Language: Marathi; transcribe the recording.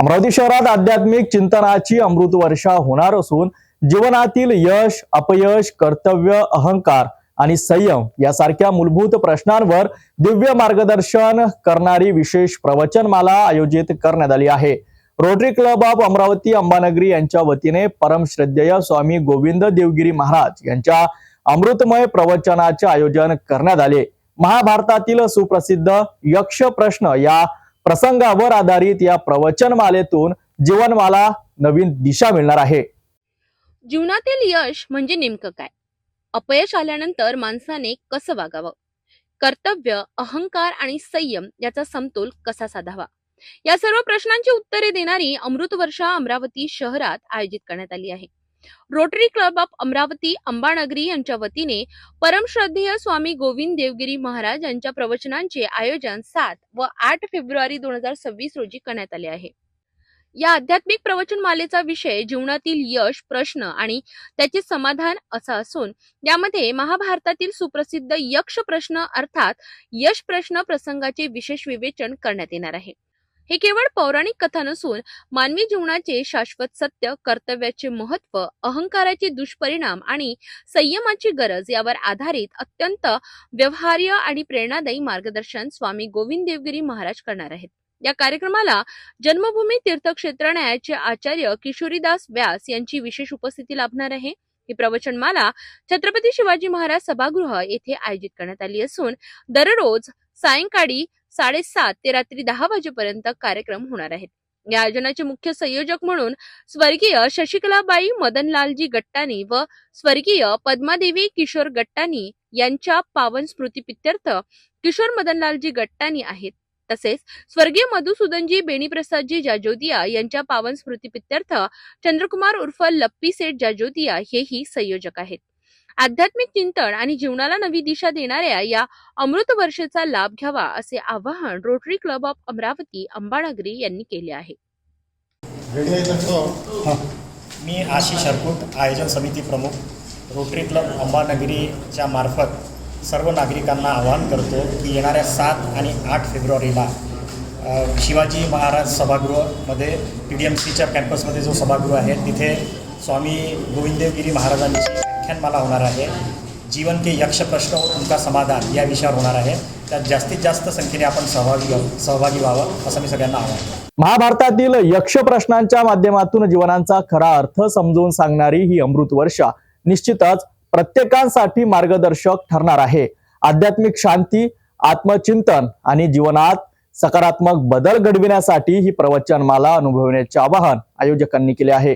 अमरावती शहरात आध्यात्मिक चिंतनाची अमृत वर्षा होणार असून जीवनातील यश अपयश कर्तव्य अहंकार आणि संयम यासारख्या मूलभूत प्रश्नांवर दिव्य मार्गदर्शन करणारी विशेष प्रवचनमाला आयोजित करण्यात आली आहे. Rotary club of Amravati Ambanagari यांच्या वतीने परमश्रद्धेय स्वामी गोविंद देवगिरी महाराज यांच्या अमृतमय प्रवचनाचे आयोजन करण्यात आले. महाभारतातील सुप्रसिद्ध यक्ष प्रश्न या प्रसंगावर आधारित या प्रवचनमालेतून जीवनमाला नवीन दिशा मिळणार आहे. जीवनातील यश म्हणजे नेमकं काय? अपयश आल्यानंतर माणसाने कसं वागावं? कर्तव्य अहंकार आणि संयम याचा समतोल कसा साधावा? या सर्व प्रश्नांची उत्तरे देणारी अमृत वर्षा अमरावती शहरात आयोजित करण्यात आली आहे. Rotary club of Amravati Ambanagari यांच्या वतीने परमश्रद्धेय स्वामी गोविंद देवगिरी महाराज यांच्या प्रवचनांचे आयोजन सात व आठ फेब्रुवारी दोन हजार सव्वीस रोजी करण्यात आले आहे. या आध्यात्मिक प्रवचनमालेचा विषय जीवनातील यश प्रश्न आणि त्याचे समाधान असा असून यामध्ये महाभारतातील सुप्रसिद्ध यक्ष प्रश्न अर्थात यश प्रश्न प्रसंगाचे विशेष विवेचन करण्यात येणार आहे. हे केवळ पौराणिक कथा नसून मानवी जीवनाचे शाश्वत सत्य कर्तव्याचे महत्त्व अहंकाराचे दुष्परिणाम आणि संयमाची गरज यावर आधारित अत्यंत व्यवहार्य आणि प्रेरणादायी मार्गदर्शन स्वामी गोविंद देवगिरी महाराज करणार आहेत. या कार्यक्रमाला जन्मभूमी तीर्थक्षेत्र न्यायाचे आचार्य किशोरीदास व्यास यांची विशेष उपस्थिती लाभणार आहे. ही प्रवचनमाला छत्रपती शिवाजी महाराज सभागृह येथे आयोजित करण्यात आली असून दररोज सायंकाळी साडेसात ते रात्री दहा वाजेपर्यंत कार्यक्रम होणार आहेत. या आयोजनाचे मुख्य संयोजक म्हणून स्वर्गीय शशिकलाबाई मदनलालजी गट्टानी व स्वर्गीय पद्मादेवी किशोर गट्टानी यांच्या पावन स्मृती स्मृतीप्रित्यर्थ किशोर मदनलालजी गट्टानी आहेत. तसेच स्वर्गीय मधुसूदनजी बेणीप्रसादजी जाजोदिया यांच्या पावन स्मृतीप्रित्यर्थ चंद्रकुमार उर्फ लप्पी सेठ जाजोदिया हेही संयोजक आहेत. आध्यात्मिक चिंतन आणि जीवनाला नवी दिशा देणाऱ्या या अमृत वर्षाचा लाभ घ्यावा असे आवाहन rotary club of Amravati Ambanagari यांनी केले आहे. तो मी आशिष हरकुट आयोजन समिती प्रमुख. रोटरी क्लब अंबानगरीच्या मार्फत सर्व नागरिकांना आवाहन करतो की येणाऱ्या सात आणि आठ फेब्रुवारीला शिवाजी महाराज सभागृहमध्ये पी डी एम सीच्या कॅम्पसमध्ये जो सभागृह आहे तिथे स्वामी गोविंददेवगिरी महाराजांची व्याख्यानमाला होणार आहे. जीवन के यक्ष प्रश्न व समाधान या विषयावर होणार आहे. त्यात जास्तीत जास्त संख्येने आपण सहभागी सहभागी व्हावं असं मी सगळ्यांना आवाहन महाभारतातील यक्ष प्रश्नांच्या माध्यमातून जीवनाचा खरा अर्थ समजून सांगणारी ही अमृत वर्षा निश्चितच प्रत्येकांसाठी मार्गदर्शक ठरणार आहे. आध्यात्मिक शांती आत्मचिंतन आणि जीवनात सकारात्मक बदल घडविण्यासाठी ही प्रवचनमाला अनुभवण्याचे आवाहन आयोजकांनी केले आहे.